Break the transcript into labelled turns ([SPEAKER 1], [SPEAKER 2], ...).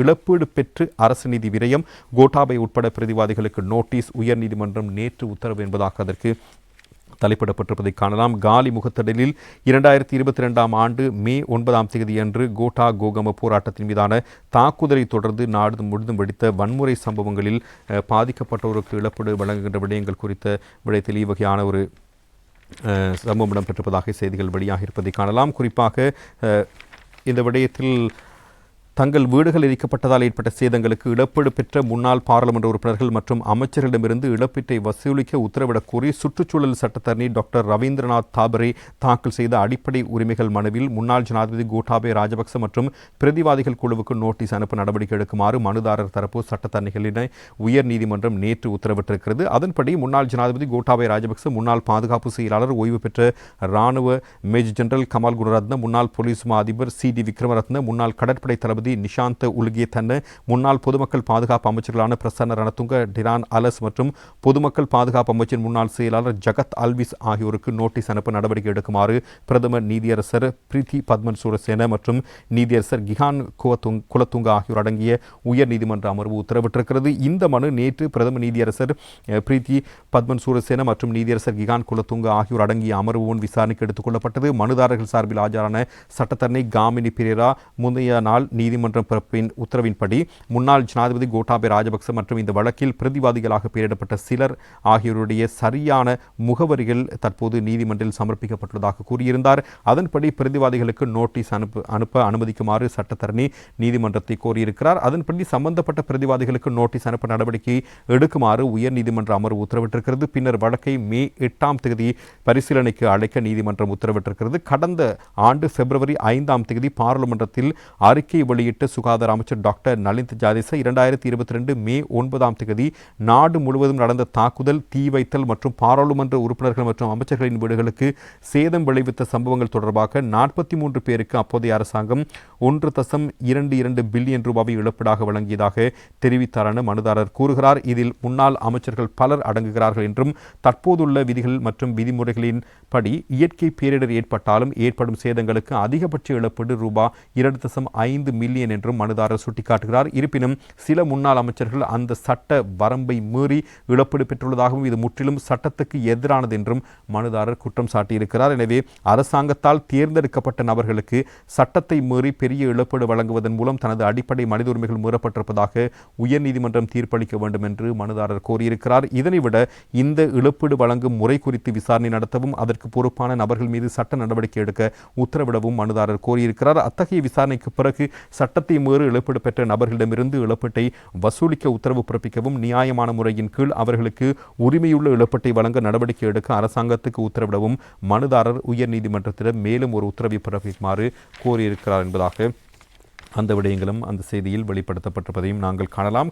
[SPEAKER 1] இழப்பீடு பெற்று அரசு நிதி விரயம் கோட்டாபை உட்பட பிரதிவாதிகளுக்கு நோட்டீஸ் உயர்நீதிமன்றம் நேற்று உத்தரவு என்பதாக அதற்கு தலைப்பிடப்பட்டிருப்பதை காணலாம். காலி முகத்தடலில் இரண்டாயிரத்தி இருபத்தி ரெண்டாம் ஆண்டு மே ஒன்பதாம் தேதியன்று கோட்டா கோகம போராட்டத்தின் மீதான தாக்குதலை தொடர்ந்து நாடு முழுதும் வெடித்த வன்முறை சம்பவங்களில் பாதிக்கப்பட்டோருக்கு இழப்பீடு வழங்குகின்ற விடயங்கள் குறித்த விடயத்தில் இவ்வகையான ஒரு சம்பவம் இடம்பெற்றிருப்பதாக செய்திகள் வெளியாக இருப்பதை காணலாம். குறிப்பாக இந்த விடயத்தில் தங்கள் வீடுகள் எரிக்கப்பட்டதால் ஏற்பட்ட சேதங்களுக்கு இழப்பீடு பெற்ற முன்னாள் பாராளுமன்ற உறுப்பினர்கள் மற்றும் அமைச்சர்களிடமிருந்து இழப்பீட்டை வசூலிக்க உத்தரவிடக் கோரி சுற்றுச்சூழல் சட்டத்தரணி டாக்டர் ரவீந்திரநாத் தாபரே தாக்கல் செய்த அடிப்படை உரிமைகள் மனுவில் முன்னாள் ஜனாதிபதி கோட்டாபே ராஜபக்ச மற்றும் பிரதிவாதிகள் குழுவுக்கு நோட்டீஸ் அனுப்ப நடவடிக்கை எடுக்குமாறு மனுதாரர் தரப்பு சட்டத்தரணிகளினை உயர்நீதிமன்றம் நேற்று உத்தரவிட்டிருக்கிறது. அதன்படி முன்னாள் ஜனாதிபதி கோட்டாபே ராஜபக்ச முன்னாள் பாதுகாப்பு செயலாளர் ஓய்வு பெற்ற ராணுவ மேஜர் ஜெனரல் கமால் குணரத்ன முன்னாள் போலீஸ் மா அதிபர் சி டி விக்ரமரத்ன முன்னாள் கடற்படை தளபதி நீதிபதி நிஷாந்த் உலுகிய தன்ன முன்னாள் பொதுமக்கள் பாதுகாப்பு அமைச்சர்களான பிரசன்ன ரணதுங்க டிரான் அலஸ் மற்றும் பொதுமக்கள் பாதுகாப்பு அமைச்சின் முன்னாள் செயலாளர் ஜகத் அல்விஸ் ஆகியோருக்கு நோட்டீஸ் அனுப்ப நடவடிக்கை எடுக்குமாறு பிரதமர் நீதியரசர் பிரீத்தி பத்மன் சூரசேன மற்றும் நீதியரசர் கிஹான் குவத்துங் குலத்துங்க ஆகியோர் அடங்கிய உயர்நீதிமன்ற அமர்வு உத்தரவிட்டிருக்கிறது. இந்த மனு நேற்று பிரதம நீதியரசர் பிரீத்தி பத்மன் சூரசேன மற்றும் நீதியரசர் கிகான் குலத்துங்க ஆகியோர் அடங்கிய அமர்வு முன் விசாரணைக்கு எடுத்துக் கொள்ளப்பட்டது. மனுதாரர்கள் சார்பில் ஆஜரான சட்டத்தரணி காமினி பிரேரா முந்தைய நாள் நீதி நீதிமன்றம் பிறப்பின் உத்தரவின்படி முன்னாள் ஜனாதிபதி கோட்டாபே ராஜபக்ச மற்றும் இந்த வழக்கில் பிரதிவாதிகளாக பெயரிடப்பட்ட சிலர் ஆகியோருடைய சரியான முகவரிகள் தற்போது நீதிமன்றில் சமர்ப்பிக்கப்பட்டுள்ளதாக கூறியிருந்தார். அதன்படி பிரதிவாதிகளுக்கு நோட்டீஸ் அனுப்ப அனுப்ப அனுமதிக்குமாறு சட்டத்தரணி நீதிமன்றத்தை கோரியிருக்கிறார். அதன்படி சம்பந்தப்பட்ட பிரதிவாதிகளுக்கு நோட்டீஸ் அனுப்ப நடவடிக்கை எடுக்குமாறு உயர்நீதிமன்ற அமர்வு உத்தரவிட்டிருக்கிறது. பின்னர் வழக்கை மே எட்டாம் தேதி பரிசீலனைக்கு அழைக்க நீதிமன்றம் உத்தரவிட்டிருக்கிறது. கடந்த ஆண்டு பிப்ரவரி ஐந்தாம் தேதி பாராளுமன்றத்தில் அறிக்கை வெளியிட்ட சுகாதார அமைச்சர் டாக்டர் நலிந்த் ஜாதேச இரண்டாயிரத்தி இருபத்தி ரெண்டு மே ஒன்பதாம் தேதி நாடு முழுவதும் நடந்த தாக்குதல் தீ வைத்தல் மற்றும் பாராளுமன்ற உறுப்பினர்கள் மற்றும் அமைச்சர்களின் வீடுகளுக்கு சேதம் விளைவித்த சம்பவங்கள் தொடர்பாக நாற்பத்தி மூன்று பேருக்கு அப்போதைய அரசாங்கம் ஒன்று தசம் இரண்டு இரண்டு பில்லியன் ரூபாவை இழப்பீடாக வழங்கியதாக தெரிவித்தார் மனுதாரர் கூறுகிறார். இதில் முன்னாள் அமைச்சர்கள் பலர் அடங்குகிறார்கள் என்றும் தற்போதுள்ள விதிகள் மற்றும் விதிமுறைகளின் படி இயற்கை பேரிடர் ஏற்பட்டாலும் ஏற்படும் சேதங்களுக்கு அதிகபட்ச இழப்பீடு ரூபாய் இரண்டு தசம் ஐந்து மில்லியன் பில்லியன் என்றும் மனுதாரர் சுட்டிக்காட்டுகிறார். இருப்பினும் சில முன்னாள் அமைச்சர்கள் அந்த சட்ட வரம்பை மீறி இழப்பீடு பெற்றுள்ளதாகவும் இது முற்றிலும் சட்டத்துக்கு எதிரானது என்றும் மனுதாரர் குற்றம் சாட்டியிருக்கிறார். எனவே அரசாங்கத்தால் தேர்ந்தெடுக்கப்பட்ட நபர்களுக்கு சட்டத்தை மீறி பெரிய இழப்பீடு வழங்குவதன் மூலம் தனது அடிப்படை மனித உரிமைகள் மீறப்பட்டிருப்பதாக உயர்நீதிமன்றம் தீர்ப்பளிக்க வேண்டும் என்று மனுதாரர் கோரியிருக்கிறார். இதனைவிட இந்த இழப்பீடு வழங்கும் முறை குறித்து விசாரணை நடத்தவும் அதற்கு பொறுப்பான நபர்கள் மீது சட்ட நடவடிக்கை எடுக்க உத்தரவிடவும் மனுதாரர் கோரியிருக்கிறார். அத்தகைய விசாரணைக்கு பிறகு சட்டத்தை மீறி இழப்பீடு பெற்ற நபர்களிடமிருந்து இழப்பீட்டை வசூலிக்க உத்தரவு பிறப்பிக்கவும் நியாயமான முறையின் கீழ் அவர்களுக்கு உரிமையுள்ள இழப்பீட்டை வழங்க நடவடிக்கை எடுக்க அரசாங்கத்துக்கு உத்தரவிடவும் மனுதாரர் உயர்நீதிமன்றத்திடம் மேலும் ஒரு உத்தரவை பிறப்பிக்குமாறு கோரியிருக்கிறார் என்பதாக அந்த விடயங்களும் அந்த செய்தியில் வெளிப்படுத்தப்பட்டிருப்பதையும் நாங்கள் காணலாம்.